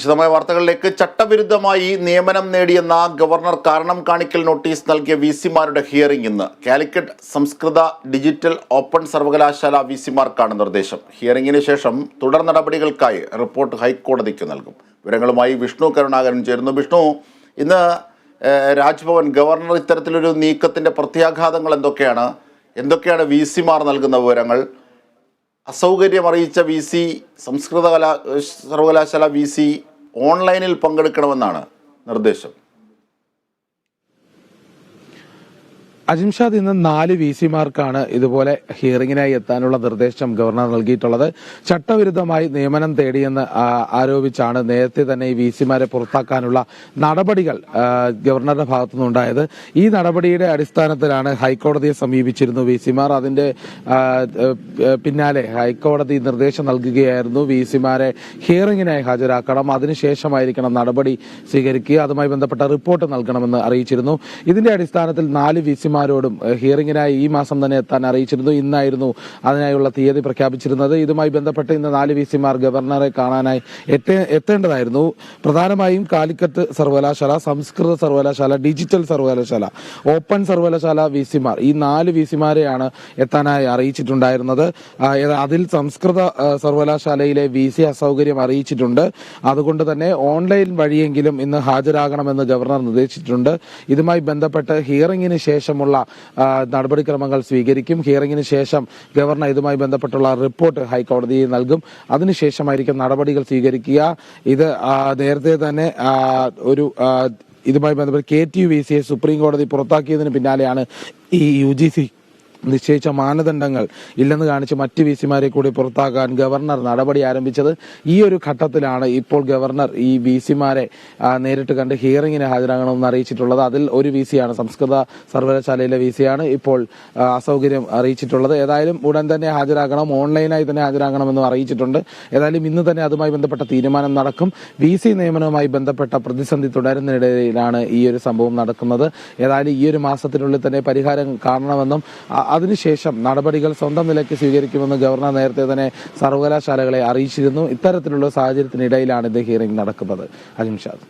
വിശദമായ വാർത്തകളിലേക്ക് ചട്ടവിരുദ്ധമായി നിയമനം നേടിയെന്ന ഗവർണർ കാരണം കാണിക്കൽ നോട്ടീസ് നൽകിയ വി സിമാരുടെ ഹിയറിംഗ് ഇന്ന്. കാലിക്കറ്റ് സംസ്കൃത ഡിജിറ്റൽ ഓപ്പൺ സർവകലാശാല വി സിമാർക്കാണ് നിർദ്ദേശം. ഹിയറിംഗിന് ശേഷം തുടർ നടപടികൾക്കായി റിപ്പോർട്ട് ഹൈക്കോടതിക്ക് നൽകും. വിവരങ്ങളുമായി വിഷ്ണു കരുണാകരൻ ചേരുന്നു. വിഷ്ണു ഇന്ന് രാജ്ഭവൻ ഗവർണർ ഇത്തരത്തിലൊരു നീക്കത്തിന്റെ പ്രത്യാഘാതങ്ങൾ എന്തൊക്കെയാണ്? എന്തൊക്കെയാണ് വി സിമാർ നൽകുന്ന വിവരങ്ങൾ? അസൗകര്യം അറിയിച്ച വി സി സംസ്കൃത കലാ സർവകലാശാല വി സി ഓൺലൈനിൽ പങ്കെടുക്കണമെന്നാണ് നിർദ്ദേശം. അജിംഷാദ് ഇന്ന് നാല് വി സിമാർക്കാണ് ഇതുപോലെ ഹിയറിംഗിനായി എത്താനുള്ള നിർദ്ദേശം ഗവർണർ നൽകിയിട്ടുള്ളത്. ചട്ടവിരുദ്ധമായി നിയമനം തേടിയെന്ന് ആരോപിച്ചാണ് നേരത്തെ തന്നെ ഈ വി സിമാരെ പുറത്താക്കാനുള്ള നടപടികൾ ഗവർണറുടെ ഭാഗത്തുനിന്നുണ്ടായത്. ഈ നടപടിയുടെ അടിസ്ഥാനത്തിലാണ് ഹൈക്കോടതിയെ സമീപിച്ചിരുന്നു വി സിമാർ അതിന്റെ പിന്നാലെ ഹൈക്കോടതി നിർദ്ദേശം നൽകുകയായിരുന്നു വി സിമാരെ ഹിയറിംഗിനായി ഹാജരാക്കണം. അതിനുശേഷമായിരിക്കണം നടപടി സ്വീകരിക്കുക. അതുമായി ബന്ധപ്പെട്ട റിപ്പോർട്ട് നൽകണമെന്ന് അറിയിച്ചിരുന്നു. ഇതിന്റെ അടിസ്ഥാനത്തിൽ നാല് വി സിമാരോടും ഏഹ്, ഹിയറിംഗിനായി ഈ മാസം തന്നെ എത്താൻ അറിയിച്ചിരുന്നു. ഇന്നായിരുന്നു അതിനായുള്ള തീയതി പ്രഖ്യാപിച്ചിരുന്നത്. ഇതുമായി ബന്ധപ്പെട്ട് ഇന്ന് നാല് വി സിമാർ ഗവർണറെ കാണാനായി എത്തേണ്ടതായിരുന്നു. പ്രധാനമായും കാലിക്കറ്റ് സർവകലാശാല സംസ്കൃത സർവകലാശാല ഡിജിറ്റൽ സർവകലാശാല ഓപ്പൺ സർവകലാശാല വി സിമാർ ഈ നാല് വി സിമാരെയാണ് എത്താനായി അറിയിച്ചിട്ടുണ്ടായിരുന്നത്. അതിൽ സംസ്കൃത സർവകലാശാലയിലെ വി സി അസൗകര്യം അറിയിച്ചിട്ടുണ്ട്. അതുകൊണ്ട് തന്നെ ഓൺലൈൻ വഴിയെങ്കിലും ഇന്ന് ഹാജരാകണമെന്ന് ഗവർണർ നിർദ്ദേശിച്ചിട്ടുണ്ട്. ഇതുമായി ബന്ധപ്പെട്ട് ഹിയറിംഗിന് ശേഷമുള്ള ആ, നടപടിക്രമങ്ങൾ സ്വീകരിക്കും. ഹിയറിംഗിന് ശേഷം ഗവർണർ ഇതുമായി ബന്ധപ്പെട്ടുള്ള റിപ്പോർട്ട് ഹൈക്കോടതിയിൽ നൽകും. അതിനുശേഷമായിരിക്കും നടപടികൾ സ്വീകരിക്കുക. ഇത് നേരത്തെ തന്നെ ഒരു ഇതുമായി ബന്ധപ്പെട്ട് കെ ടി യു വി സിയെ സുപ്രീം കോടതി പുറത്താക്കിയതിന് പിന്നാലെയാണ് ഈ യു ജി സി നിശ്ചയിച്ച മാനദണ്ഡങ്ങൾ ഇല്ലെന്ന് കാണിച്ച് മറ്റ് വി സിമാരെ കൂടി പുറത്താക്കാൻ ഗവർണർ നടപടി ആരംഭിച്ചത് ഈ ഒരു ഘട്ടത്തിലാണ് ഇപ്പോൾ ഗവർണർ ഈ വി സിമാരെ നേരിട്ട് കണ്ട് ഹിയറിംഗിന് ഹാജരാകണമെന്ന് അറിയിച്ചിട്ടുള്ളത്. അതിൽ ഒരു വി സിയാണ് സംസ്കൃത സർവകലാശാലയിലെ വി സിയാണ് ഇപ്പോൾ അസൗകര്യം അറിയിച്ചിട്ടുള്ളത്. ഏതായാലും ഉടൻ തന്നെ ഹാജരാകണം ഓൺലൈനായി തന്നെ ഹാജരാകണമെന്നും അറിയിച്ചിട്ടുണ്ട്. ഏതായാലും ഇന്ന് തന്നെ അതുമായി ബന്ധപ്പെട്ട തീരുമാനം നടക്കും. വി സി നിയമനവുമായി ബന്ധപ്പെട്ട പ്രതിസന്ധി തുടരുന്നതിനിടയിലാണ് ഈ ഒരു സംഭവം നടക്കുന്നത്. ഏതായാലും ഈ ഒരു മാസത്തിനുള്ളിൽ തന്നെ പരിഹാരം കാണണമെന്നും അതിനുശേഷം നടപടികൾ സ്വന്തം നിലയ്ക്ക് സ്വീകരിക്കുമെന്ന് ഗവർണർ നേരത്തെ തന്നെ സർവകലാശാലകളെ അറിയിച്ചിരുന്നു. ഇത്തരത്തിലുള്ള സാഹചര്യത്തിനിടയിലാണ് ഇത് ഹിയറിംഗ് നടക്കുന്നത്. അജിംഷാദ്